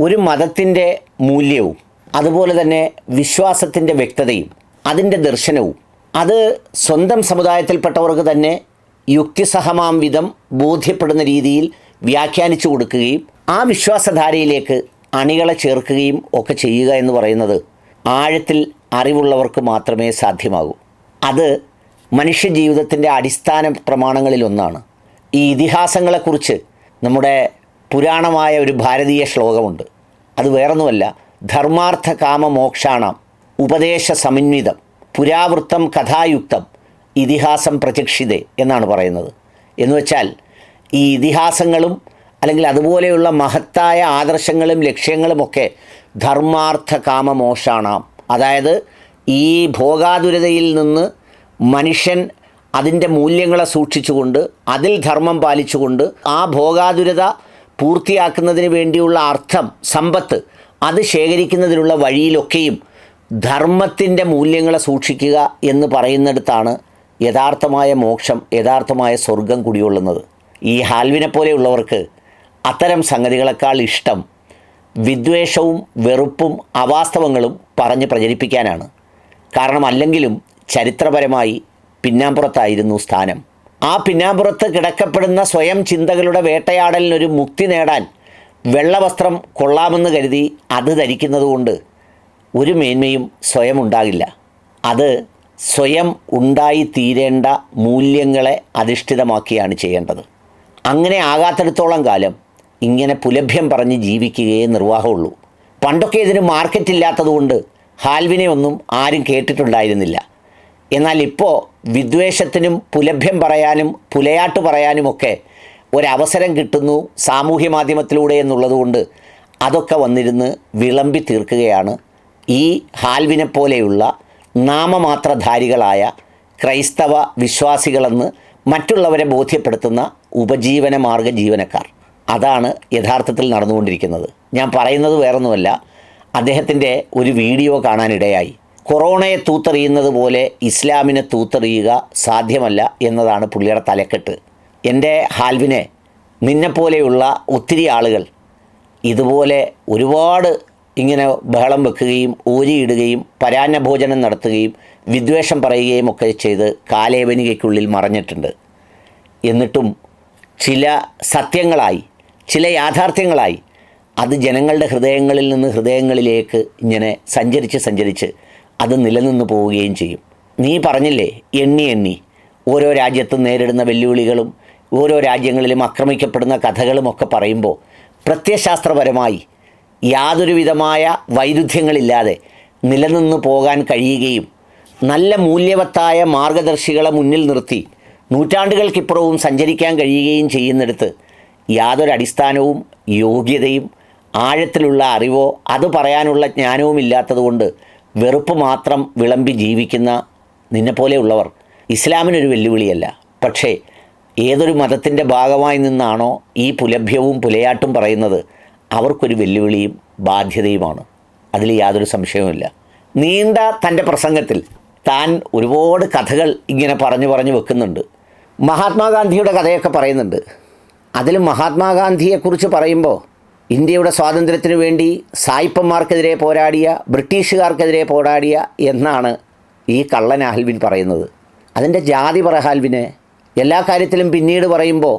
ഒരു മതത്തിന്റെ മൂല്യവും അതുപോലെ തന്നെ വിശ്വാസത്തിന്റെ വ്യക്തതയും അതിന്റെ ദർശനവും. അത് സ്വന്തം സമുദായത്തിൽപ്പെട്ടവർക്ക് തന്നെ യുക്തിസഹമാം വിധം ബോധ്യപ്പെടുന്ന രീതിയിൽ വ്യാഖ്യാനിച്ചു കൊടുക്കുകയും ആ വിശ്വാസധാരയിലേക്ക് അണികളെ ചേർക്കുകയും ഒക്കെ ചെയ്യുക എന്ന് പറയുന്നത് ആഴത്തിൽ അറിവുള്ളവർക്ക് മാത്രമേ സാധ്യമാകൂ. അത് മനുഷ്യജീവിതത്തിന്റെ അടിസ്ഥാന പ്രമാണങ്ങളിലൊന്നാണ്. ഈ ഇതിഹാസങ്ങളെക്കുറിച്ച് നമ്മുടെ പുരാണമായ ഒരു ഭാരതീയ ശ്ലോകമുണ്ട്. അത് വേറൊന്നുമല്ല ധർമാർത്ഥ കാമ മോക്ഷാണം ഉപദേശ സമന്വിതം പുരാവൃത്തം കഥായുക്തം ഇതിഹാസം പ്രചക്ഷിതേ എന്നാണ് പറയുന്നത്. എന്ന് വെച്ചാൽ ഈ ഇതിഹാസങ്ങളും അല്ലെങ്കിൽ അതുപോലെയുള്ള മഹത്തായ ആദർശങ്ങളും ലക്ഷ്യങ്ങളുമൊക്കെ ധർമാർത്ഥ കാമ മോഷാണാം അതായത് ഈ ഭോഗാതുരതയിൽ നിന്ന് മനുഷ്യൻ അതിന്റെ മൂല്യങ്ങളെ സൂക്ഷിച്ചുകൊണ്ട് അതിൽ ധർമ്മം പാലിച്ചുകൊണ്ട് ആ ഭോഗാതുരത പൂർത്തിയാക്കുന്നതിന് വേണ്ടിയുള്ള അർത്ഥം സമ്പത്ത് അത് ശേഖരിക്കുന്നതിനുള്ള വഴിയിലൊക്കെയും ധർമ്മത്തിന്റെ മൂല്യങ്ങളെ സൂക്ഷിക്കുക എന്ന് പറയുന്നിടത്താണ് യഥാർത്ഥമായ മോക്ഷം യഥാർത്ഥമായ സ്വർഗം കുടികൊള്ളുന്നത്. ഈ ഹാൽവിനെ പോലെയുള്ളവർക്ക് അത്തരം സംഗതികളെക്കാൾ ഇഷ്ടം വിദ്വേഷവും വെറുപ്പും അവാസ്തവങ്ങളും പറഞ്ഞ് പ്രചരിപ്പിക്കാനാണ്. കാരണം അല്ലെങ്കിലും ചരിത്രപരമായി പിന്നാമ്പുറത്തായിരുന്നു സ്ഥാനം. ആ പിന്നാമ്പുറത്ത് കിടക്കപ്പെടുന്ന സ്വയം ചിന്തകളുടെ വേട്ടയാടലിനൊരു മുക്തി നേടാൻ വെള്ളവസ്ത്രം കൊള്ളാമെന്ന് കരുതി അത് ധരിക്കുന്നതുകൊണ്ട് ഒരു മേന്മയും സ്വയം ഉണ്ടാകില്ല അത് സ്വയം ഉണ്ടായി തീരേണ്ട മൂല്യങ്ങളെ അധിഷ്ഠിതമാക്കിയാണ് ചെയ്യേണ്ടത്. അങ്ങനെ ആകാത്തിടത്തോളം കാലം ഇങ്ങനെ പുലഭ്യം പറഞ്ഞ് ജീവിക്കുകയേ നിർവാഹമുള്ളൂ. പണ്ടൊക്കെ ഇതിന് മാർക്കറ്റ് ഇല്ലാത്തതുകൊണ്ട് ഹാൽവിനെ ഒന്നും ആരും കേട്ടിട്ടുണ്ടായിരുന്നില്ല. എന്നാൽ ഇപ്പോൾ വിദ്വേഷത്തിനും പുലഭ്യം പറയാനും പുലയാട്ട് പറയാനുമൊക്കെ ഒരവസരം കിട്ടുന്നു സാമൂഹ്യ മാധ്യമത്തിലൂടെ എന്നുള്ളതുകൊണ്ട് അതൊക്കെ വന്നിരുന്ന് വിളമ്പി തീർക്കുകയാണ്. ഈ ഹാൽവിനെ പോലെയുള്ള നാമമാത്രധാരികളായ ക്രൈസ്തവ വിശ്വാസികളെന്ന് മറ്റുള്ളവരെ ബോധ്യപ്പെടുത്തുന്ന ഉപജീവന മാർഗ ജീവനക്കാർ അതാണ് യഥാർത്ഥത്തിൽ നടന്നുകൊണ്ടിരിക്കുന്നത്. ഞാൻ പറയുന്നത് വേറൊന്നുമല്ല. അദ്ദേഹത്തിന്റെ ഒരു വീഡിയോ കാണാനിടയായി. കൊറോണയെ തൂത്തെറിയുന്നത് പോലെ ഇസ്ലാമിനെ തൂത്തെറിയുക സാധ്യമല്ല എന്നതാണ് പുള്ളിയുടെ തലക്കെട്ട്. എന്റെ ഹാൽവിനെ നിന്നെപ്പോലെയുള്ള ഒത്തിരി ആളുകൾ ഇതുപോലെ ഒരുപാട് ഇങ്ങനെ ബഹളം വെക്കുകയും ഊരിയിടുകയും പരാന്നഭോജനം നടത്തുകയും വിദ്വേഷം പറയുകയും ഒക്കെ ചെയ്ത് കാലേവനികയ്ക്കുള്ളിൽ മറഞ്ഞിട്ടുണ്ട്. എന്നിട്ടും ചില സത്യങ്ങളായി ചില യാഥാർത്ഥ്യങ്ങളായി അത് ജനങ്ങളുടെ ഹൃദയങ്ങളിൽ നിന്ന് ഹൃദയങ്ങളിലേക്ക് ഇങ്ങനെ സഞ്ചരിച്ച് സഞ്ചരിച്ച് അത് നിലനിന്ന് പോവുകയും ചെയ്യും. നീ പറഞ്ഞില്ലേ എണ്ണി എണ്ണി. ഓരോ രാജ്യത്തും നേരിടുന്ന വെല്ലുവിളികളും ഓരോ രാജ്യങ്ങളിലും ആക്രമിക്കപ്പെടുന്ന കഥകളുമൊക്കെ പറയുമ്പോൾ പ്രത്യയശാസ്ത്രപരമായി യാതൊരുവിധമായ വൈരുദ്ധ്യങ്ങളില്ലാതെ നിലനിന്ന് പോകാൻ കഴിയുകയും നല്ല മൂല്യവത്തായ മാർഗദർശികളെ മുന്നിൽ നിർത്തി നൂറ്റാണ്ടുകൾക്കിപ്പുറവും സഞ്ചരിക്കാൻ കഴിയുകയും ചെയ്യുന്നിടത്ത് യാതൊരു അടിസ്ഥാനവും യോഗ്യതയും ആഴത്തിലുള്ള അറിവോ അത് പറയാനുള്ള ജ്ഞാനവും ഇല്ലാത്തതുകൊണ്ട് വെറുപ്പ് മാത്രം വിളമ്പി ജീവിക്കുന്ന നിന്നെപ്പോലെയുള്ളവർ ഇസ്ലാമിനൊരു വെല്ലുവിളിയല്ല. പക്ഷേ ഏതൊരു മതത്തിന്റെ ഭാഗമായി നിന്നാണോ ഈ പുലഭ്യവും പുലയാട്ടും പറയുന്നത് അവർക്കൊരു വെല്ലുവിളിയും ബാധ്യതയുമാണ്. അതിൽ യാതൊരു സംശയവുമില്ല നീണ്ട തന്റെ പ്രസംഗത്തിൽ താൻ ഒരുപാട് കഥകൾ ഇങ്ങനെ പറഞ്ഞു പറഞ്ഞു വെക്കുന്നുണ്ട്. മഹാത്മാഗാന്ധിയുടെ കഥയൊക്കെ പറയുന്നുണ്ട്. അതിൽ മഹാത്മാഗാന്ധിയെക്കുറിച്ച് പറയുമ്പോൾ ഇന്ത്യയുടെ സ്വാതന്ത്ര്യത്തിനു വേണ്ടി സായിപ്പന്മാർക്കെതിരെ പോരാടിയ ബ്രിട്ടീഷുകാർക്കെതിരെ പോരാടിയ എന്നാണ് ഈ കള്ളൻ ആൽവിൻ പറയുന്നത്. അതിന്റെ ജാതി പറ ആൽവിനെ. എല്ലാ കാര്യത്തിലും പിന്നീട് പറയുമ്പോൾ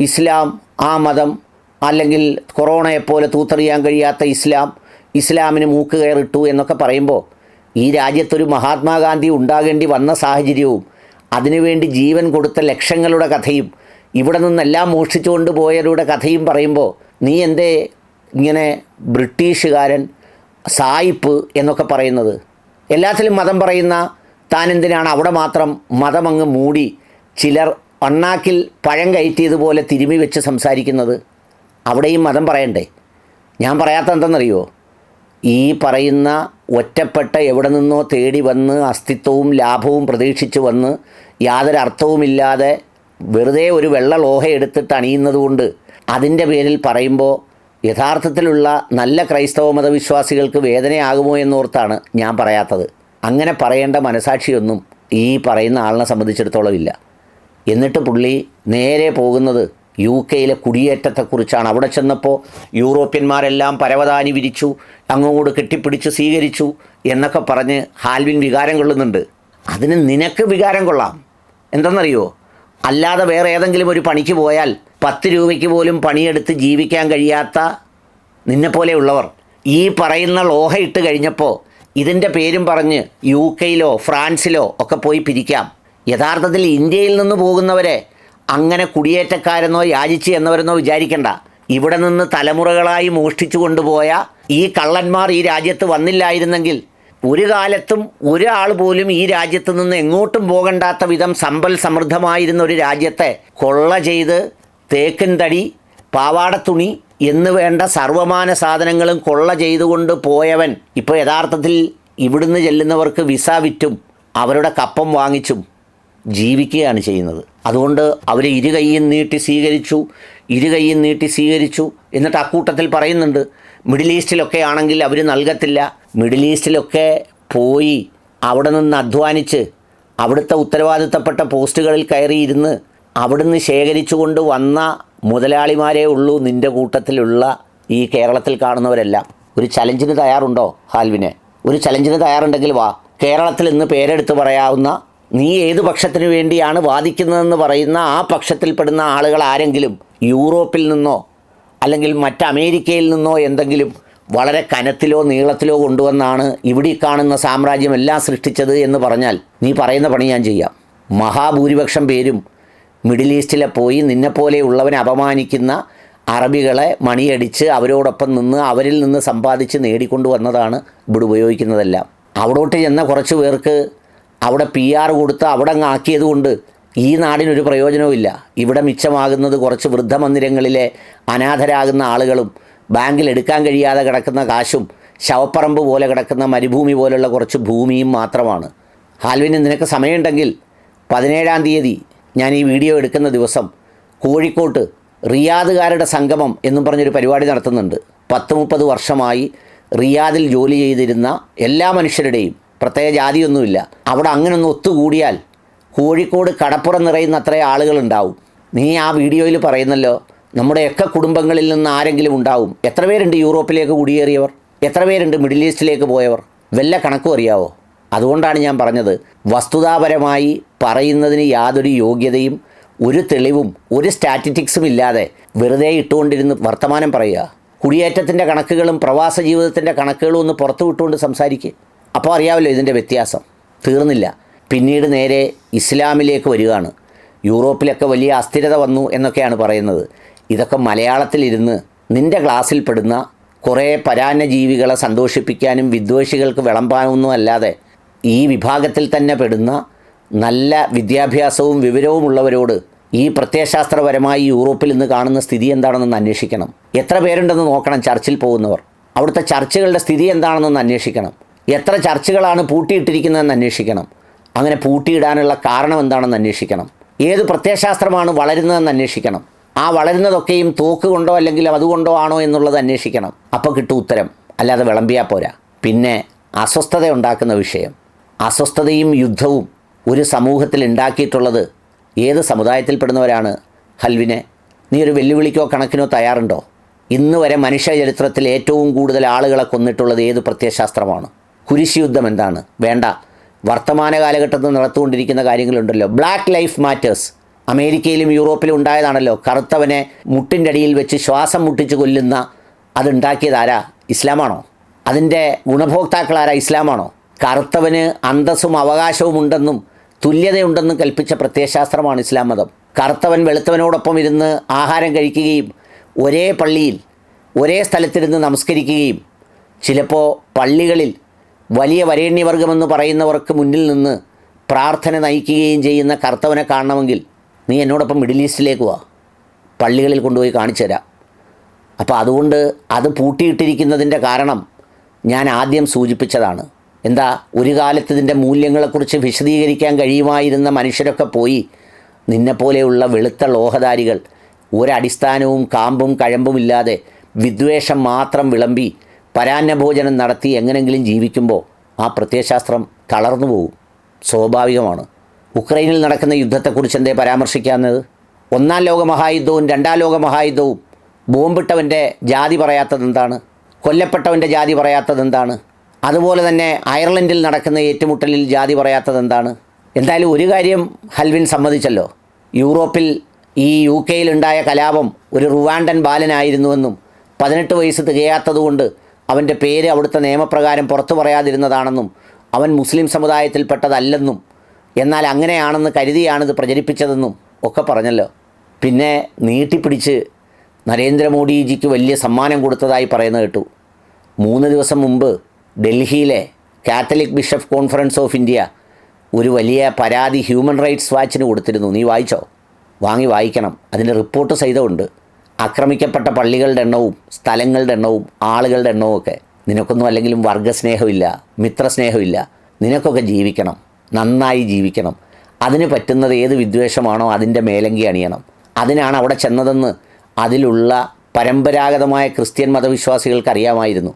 ഇസ്ലാം ആ മതം അല്ലെങ്കിൽ കൊറോണയെപ്പോലെ തൂത്തറിയാൻ കഴിയാത്ത ഇസ്ലാം ഇസ്ലാമിന് മൂക്ക് കയറിട്ടു എന്നൊക്കെ പറയുമ്പോൾ ഈ രാജ്യത്തൊരു മഹാത്മാഗാന്ധി ഉണ്ടാകേണ്ടി വന്ന സാഹചര്യവും അതിനുവേണ്ടി ജീവൻ കൊടുത്ത ലക്ഷങ്ങളുടെ കഥയും ഇവിടെ നിന്നെല്ലാം മോഷിച്ചുകൊണ്ട് പോയവരുടെ കഥയും പറയുമ്പോൾ നീ എന്തേ ഇങ്ങനെ ബ്രിട്ടീഷുകാരൻ സായിപ്പ് എന്നൊക്കെ പറയുന്നത്? എല്ലാത്തിലും മതം പറയുന്ന താൻ എന്തിനാണ് അവിടെ മാത്രം മതമങ്ങ് മൂടി ചിലർ അണ്ണാക്കിൽ പഴം കയറ്റിയതുപോലെ തിരുമി വെച്ച് സംസാരിക്കുന്നത്. അവിടെയും മതം പറയണ്ടേ? ഞാൻ പറയാത്ത എന്തെന്നറിയോ ഈ പറയുന്ന ഒറ്റപ്പെട്ട എവിടെ നിന്നോ തേടി വന്ന് അസ്തിത്വവും ലാഭവും പ്രതീക്ഷിച്ച് വന്ന് യാതൊരു അർത്ഥവുമില്ലാതെ വെറുതെ ഒരു വെള്ള ലോഹ എടുത്തിട്ട് അണിയുന്നത് കൊണ്ട് അതിന്റെ പേരിൽ പറയുമ്പോൾ യഥാർത്ഥത്തിലുള്ള നല്ല ക്രൈസ്തവ മതവിശ്വാസികൾക്ക് വേദനയാകുമോ എന്നോർത്താണ് ഞാൻ പറയാത്തത്. അങ്ങനെ പറയേണ്ട മനസാക്ഷിയൊന്നും ഈ പറയുന്ന ആളിനെ സംബന്ധിച്ചിടത്തോളം ഇല്ല. എന്നിട്ട് പുള്ളി നേരെ പോകുന്നത് യു കെയിലെ കുടിയേറ്റത്തെക്കുറിച്ചാണ്. അവിടെ ചെന്നപ്പോൾ യൂറോപ്യന്മാരെല്ലാം പരവതാനി വിരിച്ചു അങ്ങോട്ട് കെട്ടിപ്പിടിച്ച് സ്വീകരിച്ചു എന്നൊക്കെ പറഞ്ഞ് ഹാൽവിൻ വികാരം കൊള്ളുന്നുണ്ട്. അതിന് നിനക്ക് വികാരം കൊള്ളാം. എന്തെന്നറിയോ? അല്ലാതെ വേറെ ഏതെങ്കിലും ഒരു പണിക്ക് പോയാൽ പത്ത് രൂപയ്ക്ക് പോലും പണിയെടുത്ത് ജീവിക്കാൻ കഴിയാത്ത നിന്നെപ്പോലെയുള്ളവർ ഈ പറയുന്ന ലോഹ ഇട്ട് കഴിഞ്ഞപ്പോൾ ഇതിന്റെ പേരും പറഞ്ഞ് യു കെയിലോ ഫ്രാൻസിലോ ഒക്കെ പോയി പിരിക്കാം. യഥാർത്ഥത്തിൽ ഇന്ത്യയിൽ നിന്ന് പോകുന്നവരെ അങ്ങനെ കുടിയേറ്റക്കാരെന്നോ യാചിച്ച് എന്നവരെന്നോ വിചാരിക്കണ്ട. ഇവിടെ നിന്ന് തലമുറകളായി മോഷ്ടിച്ചു കൊണ്ടുപോയ ഈ കള്ളന്മാർ ഈ രാജ്യത്ത് വന്നില്ലായിരുന്നെങ്കിൽ ഒരു കാലത്തും ഒരാൾ പോലും ഈ രാജ്യത്ത് നിന്ന് എങ്ങോട്ടും പോകണ്ടാത്ത വിധം സമ്പൽ സമൃദ്ധമായിരുന്ന ഒരു രാജ്യത്തെ കൊള്ള ചെയ്ത് തേക്കിൻ തടി പാവാടത്തുണി എന്ന് വേണ്ട സർവമാന സാധനങ്ങളും കൊള്ള ചെയ്തുകൊണ്ട് പോയവൻ ഇപ്പോൾ യഥാർത്ഥത്തിൽ ഇവിടുന്ന് ചെല്ലുന്നവർക്ക് വിസ വിറ്റും അവരുടെ കപ്പം വാങ്ങിച്ചും ജീവിക്കുകയാണ് ചെയ്യുന്നത്. അതുകൊണ്ട് അവരെ ഇരു കൈയും നീട്ടി സ്വീകരിച്ചു ഇരു കൈയും നീട്ടി സ്വീകരിച്ചു. എന്നിട്ട് അക്കൂട്ടത്തിൽ പറയുന്നുണ്ട് മിഡിൽ ഈസ്റ്റിലൊക്കെ ആണെങ്കിൽ അവർ നൽകത്തില്ല. മിഡിൽ ഈസ്റ്റിലൊക്കെ പോയി അവിടെ നിന്ന് അധ്വാനിച്ച് അവിടുത്തെ ഉത്തരവാദിത്തപ്പെട്ട പോസ്റ്റുകളിൽ കയറിയിരുന്ന് അവിടുന്ന് ശേഖരിച്ചുകൊണ്ട് വന്ന മുതലാളിമാരേ ഉള്ളൂ നിന്റെ കൂട്ടത്തിലുള്ള ഈ കേരളത്തിൽ കാണുന്നവരെല്ലാം. ഒരു ചലഞ്ചിന് തയ്യാറുണ്ടോ ഹാൽവിനെ? ഒരു ചലഞ്ചിന് തയ്യാറുണ്ടെങ്കിൽ വാ. കേരളത്തിൽ ഇന്ന് പേരെടുത്ത് പറയാവുന്ന നീ ഏത് പക്ഷത്തിന് വേണ്ടിയാണ് വാദിക്കുന്നതെന്ന് പറയുന്ന ആ പക്ഷത്തിൽപ്പെടുന്ന ആളുകൾ ആരെങ്കിലും യൂറോപ്പിൽ നിന്നോ അല്ലെങ്കിൽ മറ്റ് അമേരിക്കയിൽ നിന്നോ എന്തെങ്കിലും വളരെ കനത്തിലോ നീളത്തിലോ കൊണ്ടുവന്നാണ് ഇവിടെ കാണുന്ന സാമ്രാജ്യമെല്ലാം സൃഷ്ടിച്ചത് എന്ന് പറഞ്ഞാൽ നീ പറയുന്ന പണി ഞാൻ ചെയ്യാം. മഹാഭൂരിപക്ഷം പേരും മിഡിൽ ഈസ്റ്റിലെ പോയി നിന്നെപ്പോലെയുള്ളവനെ അപമാനിക്കുന്ന അറബികളെ മണിയടിച്ച് അവരോടൊപ്പം നിന്ന് അവരിൽ നിന്ന് സമ്പാദിച്ച് നേടിക്കൊണ്ടു വന്നതാണ് ഇവിടെ ഉപയോഗിക്കുന്നതെല്ലാം. അവിടോട്ട് ചെന്ന കുറച്ച് പേർക്ക് അവിടെ പി ആർ കൊടുത്ത് അവിടെ അങ്ങ് ആക്കിയതുകൊണ്ട് ഈ നാടിനൊരു പ്രയോജനവുമില്ല. ഇവിടെ മിച്ചമാകുന്നത് കുറച്ച് വൃദ്ധമന്ദിരങ്ങളിലെ അനാഥരാകുന്ന ആളുകളും ബാങ്കിൽ എടുക്കാൻ കഴിയാതെ കിടക്കുന്ന കാശും ശവപ്പറമ്പ് പോലെ കിടക്കുന്ന മരുഭൂമി പോലുള്ള കുറച്ച് ഭൂമിയും മാത്രമാണ്. ഹാൽവിന് നിനക്ക് സമയമുണ്ടെങ്കിൽ പതിനേഴാം തീയതി ഞാൻ ഈ വീഡിയോ എടുക്കുന്ന ദിവസം കോഴിക്കോട്ട് റിയാദുകാരുടെ സംഗമം എന്നും പറഞ്ഞൊരു പരിപാടി നടത്തുന്നുണ്ട്. പത്ത് മുപ്പത് വർഷമായി റിയാദിൽ ജോലി ചെയ്തിരുന്ന എല്ലാ മനുഷ്യരുടെയും പ്രത്യേക ജാതിയൊന്നുമില്ല. അവിടെ അങ്ങനെ ഒന്ന് ഒത്തുകൂടിയാൽ കോഴിക്കോട് കടപ്പുറം നിറയുന്ന അത്രേ ആളുകളുണ്ടാവും. നീ ആ വീഡിയോയിൽ പറയുന്നല്ലോ നമ്മുടെയൊക്കെ കുടുംബങ്ങളിൽ നിന്ന് ആരെങ്കിലും ഉണ്ടാവും. എത്ര പേരുണ്ട് യൂറോപ്പിലേക്ക് കുടിയേറിയവർ? എത്ര പേരുണ്ട് മിഡിൽ ഈസ്റ്റിലേക്ക് പോയവർ? വല്ല കണക്കും അറിയാവോ? അതുകൊണ്ടാണ് ഞാൻ പറഞ്ഞത് വസ്തുതാപരമായി പറയുന്നതിന് യാതൊരു യോഗ്യതയും ഒരു തെളിവും ഒരു സ്റ്റാറ്റിറ്റിക്സും ഇല്ലാതെ വെറുതെ ഇട്ടുകൊണ്ടിരുന്ന് വർത്തമാനം പറയുക. കുടിയേറ്റത്തിന്റെ കണക്കുകളും പ്രവാസ ജീവിതത്തിന്റെ കണക്കുകളും ഒന്ന് പുറത്തു വിട്ടുകൊണ്ട് സംസാരിക്കുക അപ്പോൾ അറിയാമല്ലോ ഇതിന്റെ വ്യത്യാസം. തീർന്നില്ല. പിന്നീട് നേരെ ഇസ്ലാമിലേക്ക് വരികയാണ്. യൂറോപ്പിലൊക്കെ വലിയ അസ്ഥിരത വന്നു എന്നൊക്കെയാണ് പറയുന്നത്. ഇതൊക്കെ മലയാളത്തിലിരുന്ന് നിന്റെ ക്ലാസ്സിൽ പെടുന്ന കുറേ പരാന്നജീവികളെ സന്തോഷിപ്പിക്കാനും വിദ്വേഷികൾക്ക് വിളമ്പാനൊന്നും അല്ലാതെ ഈ വിഭാഗത്തിൽ തന്നെ പെടുന്ന നല്ല വിദ്യാഭ്യാസവും വിവരവുമുള്ളവരോട് ഈ പ്രത്യയശാസ്ത്രപരമായി യൂറോപ്പിൽ ഇന്ന് കാണുന്ന സ്ഥിതി എന്താണെന്നൊന്ന് അന്വേഷിക്കണം. എത്ര പേരുണ്ടെന്ന് നോക്കണം ചർച്ചിൽ പോകുന്നവർ. അവിടുത്തെ ചർച്ചുകളുടെ സ്ഥിതി എന്താണെന്നൊന്ന് അന്വേഷിക്കണം. എത്ര ചർച്ചുകളാണ് പൂട്ടിയിട്ടിരിക്കുന്നതെന്ന് അന്വേഷിക്കണം. അങ്ങനെ പൂട്ടിയിടാനുള്ള കാരണം എന്താണെന്ന് അന്വേഷിക്കണം. ഏത് പ്രത്യയശാസ്ത്രമാണ് വളരുന്നതെന്ന് അന്വേഷിക്കണം. ആ വളരുന്നതൊക്കെയും തോക്ക് കൊണ്ടോ അല്ലെങ്കിൽ അതുകൊണ്ടോ ആണോ എന്നുള്ളത് അന്വേഷിക്കണം. അപ്പോൾ കിട്ടും ഉത്തരം. അല്ലാതെ വിളമ്പിയാൽ പോരാ. പിന്നെ അസ്വസ്ഥത ഉണ്ടാക്കുന്ന വിഷയം. അസ്വസ്ഥതയും യുദ്ധവും ഒരു സമൂഹത്തിൽ ഉണ്ടാക്കിയിട്ടുള്ളത് ഏത് സമുദായത്തിൽപ്പെടുന്നവരാണ്? ഹൽവിനെ നീ ഒരു വെല്ലുവിളിക്കോ കണക്കിനോ തയ്യാറുണ്ടോ? ഇന്ന് വരെ മനുഷ്യ ചരിത്രത്തിൽ ഏറ്റവും കൂടുതൽ ആളുകളെ കൊന്നിട്ടുള്ളത് ഏത് പ്രത്യയശാസ്ത്രമാണ്? കുരിശി യുദ്ധം എന്താണ്? വേണ്ട. വർത്തമാന കാലഘട്ടത്തിൽ നടത്തുകൊണ്ടിരിക്കുന്ന കാര്യങ്ങളുണ്ടല്ലോ. ബ്ലാക്ക് ലൈഫ് മാറ്റേഴ്സ് അമേരിക്കയിലും യൂറോപ്പിലും ഉണ്ടായതാണല്ലോ. കറുത്തവനെ മുട്ടിന്റെ അടിയിൽ വെച്ച് ശ്വാസം മുട്ടിച്ച് കൊല്ലുന്ന അതുണ്ടാക്കിയതാരാ ഇസ്ലാമാണോ? അതിന്റെ ഗുണഭോക്താക്കളാരാ ഇസ്ലാമാണോ? കറുത്തവന് അന്തസ്സും അവകാശവും ഉണ്ടെന്നും തുല്യതയുണ്ടെന്നും കൽപ്പിച്ച പ്രത്യയശാസ്ത്രമാണ് ഇസ്ലാം മതം. കറുത്തവൻ വെളുത്തവനോടൊപ്പം ഇരുന്ന് ആഹാരം കഴിക്കുകയും ഒരേ പള്ളിയിൽ ഒരേ സ്ഥലത്തിരുന്ന് നമസ്കരിക്കുകയും ചിലപ്പോൾ പള്ളികളിൽ വലിയ വരേണ്യവർഗമെന്ന് പറയുന്നവർക്ക് മുന്നിൽ നിന്ന് പ്രാർത്ഥന നയിക്കുകയും ചെയ്യുന്ന കറുത്തവനെ കാണണമെങ്കിൽ നീ എന്നോടൊപ്പം മിഡിൽ ഈസ്റ്റിലേക്ക് വാ. പള്ളികളിൽ കൊണ്ടുപോയി കാണിച്ചു തരാം. അപ്പോൾ അതുകൊണ്ട് അത് പൂട്ടിയിട്ടിരിക്കുന്നതിന്റെ കാരണം ഞാൻ ആദ്യം സൂചിപ്പിച്ചതാണ്. എന്താ ഒരു കാലത്ത് ഇതിന്റെ മൂല്യങ്ങളെക്കുറിച്ച് വിശദീകരിക്കാൻ കഴിയുമായിരുന്ന മനുഷ്യരൊക്കെ പോയി. നിന്നെപ്പോലെയുള്ള വെളുത്ത ലോഹധാരികൾ ഒരടിസ്ഥാനവും കാമ്പും കഴമ്പും ഇല്ലാതെ വിദ്വേഷം മാത്രം വിളമ്പി പരാന്നഭോജനം നടത്തി എങ്ങനെങ്കിലും ജീവിക്കുമ്പോൾ ആ പ്രത്യയശാസ്ത്രം തളർന്നു പോകും സ്വാഭാവികമാണ്. ഉക്രൈനിൽ നടക്കുന്ന യുദ്ധത്തെക്കുറിച്ച് എന്തേ പരാമർശിക്കാവുന്നത്? ഒന്നാം ലോക മഹായുദ്ധവും രണ്ടാം ലോക മഹായുദ്ധവും ബോംബിട്ടവന്റെ ജാതി പറയാത്തത് എന്താണ് കൊല്ലപ്പെട്ടവന്റെ ജാതി പറയാത്തത് എന്താണ് അതുപോലെ തന്നെ അയർലൻഡിൽ നടക്കുന്ന ഏറ്റുമുട്ടലിൽ ജാതി പറയാത്തത് എന്താണ്? എന്തായാലും ഒരു കാര്യം ഹൽവിൻ സമ്മതിച്ചല്ലോ. യൂറോപ്പിൽ ഈ യു കെയിലുണ്ടായ കലാപം ഒരു റുവാണ്ടൻ ബാലനായിരുന്നുവെന്നും പതിനെട്ട് വയസ്സ് തികയാത്തതുകൊണ്ട് അവന്റെ പേര് അവിടുത്തെ നിയമപ്രകാരം പുറത്തു പറയാതിരുന്നതാണെന്നും അവൻ മുസ്ലിം സമുദായത്തിൽപ്പെട്ടതല്ലെന്നും എന്നാൽ അങ്ങനെയാണെന്ന് കരുതിയാണിത് പ്രചരിപ്പിച്ചതെന്നും ഒക്കെ പറഞ്ഞല്ലോ. പിന്നെ നീട്ടിപ്പിടിച്ച് നരേന്ദ്രമോദിജിക്ക് വലിയ സമ്മാനം കൊടുത്തതായി പറയുന്നത് കേട്ടു. മൂന്ന് ദിവസം മുമ്പ് ഡൽഹിയിലെ Catholic bishop conference of India ഒരു വലിയ പരാതി ഹ്യൂമൻ റൈറ്റ്സ് വാച്ചിന് കൊടുത്തിരുന്നു. നീ വായിച്ചോ? വാങ്ങി വായിക്കണം. അതിന്റെ റിപ്പോർട്ട് സഹിതമുണ്ട്. ആക്രമിക്കപ്പെട്ട പള്ളികളുടെ എണ്ണവും സ്ഥലങ്ങളുടെ എണ്ണവും ആളുകളുടെ എണ്ണവും ഒക്കെ നിനക്കൊന്നും അല്ലെങ്കിലും വർഗസ്നേഹമില്ല മിത്രസ്നേഹമില്ല. നിനക്കൊക്കെ ജീവിക്കണം. നന്നായി ജീവിക്കണം. അതിന് പറ്റുന്നത് ഏത് വിദ്വേഷമാണോ അതിന്റെ മേലങ്കി അണിയണം. അതിനാണ് അവിടെ ചെന്നതെന്ന് അതിലുള്ള പരമ്പരാഗതമായ ക്രിസ്ത്യൻ മതവിശ്വാസികൾക്ക് അറിയാമായിരുന്നു.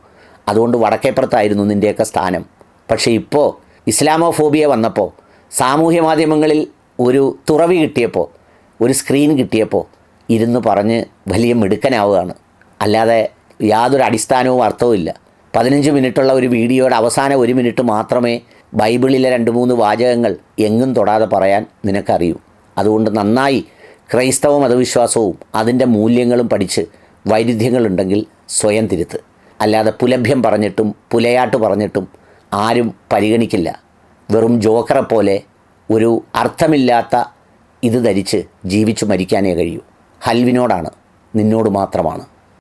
അതുകൊണ്ട് വടക്കേപ്പുറത്തായിരുന്നു നിന്റെയൊക്കെ സ്ഥാനം. പക്ഷേ ഇപ്പോൾ ഇസ്ലാമോഫോബിയ വന്നപ്പോൾ സാമൂഹ്യ മാധ്യമങ്ങളിൽ ഒരു തുറവി കിട്ടിയപ്പോൾ ഒരു സ്ക്രീൻ കിട്ടിയപ്പോൾ ഇരുന്ന് പറഞ്ഞ് വലിയ മിടുക്കനാവുകയാണ്. അല്ലാതെ യാതൊരു അടിസ്ഥാനവും അർത്ഥവും ഇല്ല. പതിനഞ്ച് മിനിറ്റുള്ള ഒരു വീഡിയോയുടെ അവസാന ഒരു മിനിറ്റ് മാത്രമേ ബൈബിളിലെ രണ്ട് മൂന്ന് വാചകങ്ങൾ എങ്ങും തൊടാതെ പറയാൻ നിനക്കറിയൂ. അതുകൊണ്ട് നന്നായി ക്രൈസ്തവ മതവിശ്വാസവും അതിന്റെ മൂല്യങ്ങളും പഠിച്ച് വൈരുദ്ധ്യങ്ങളുണ്ടെങ്കിൽ സ്വയം തിരുത്ത്. അല്ലാതെ പുലഭ്യം പറഞ്ഞിട്ടും പുലയാട്ട് പറഞ്ഞിട്ടും ആരും പരിഗണിക്കില്ല. വെറും ജോക്കറെ പോലെ ഒരു അർത്ഥമില്ലാത്ത ഇത് ധരിച്ച് ജീവിച്ചു മരിക്കാനേ കഴിയൂ. ഹൽവിനോടാണ് നിന്നോട് മാത്രമാണ്.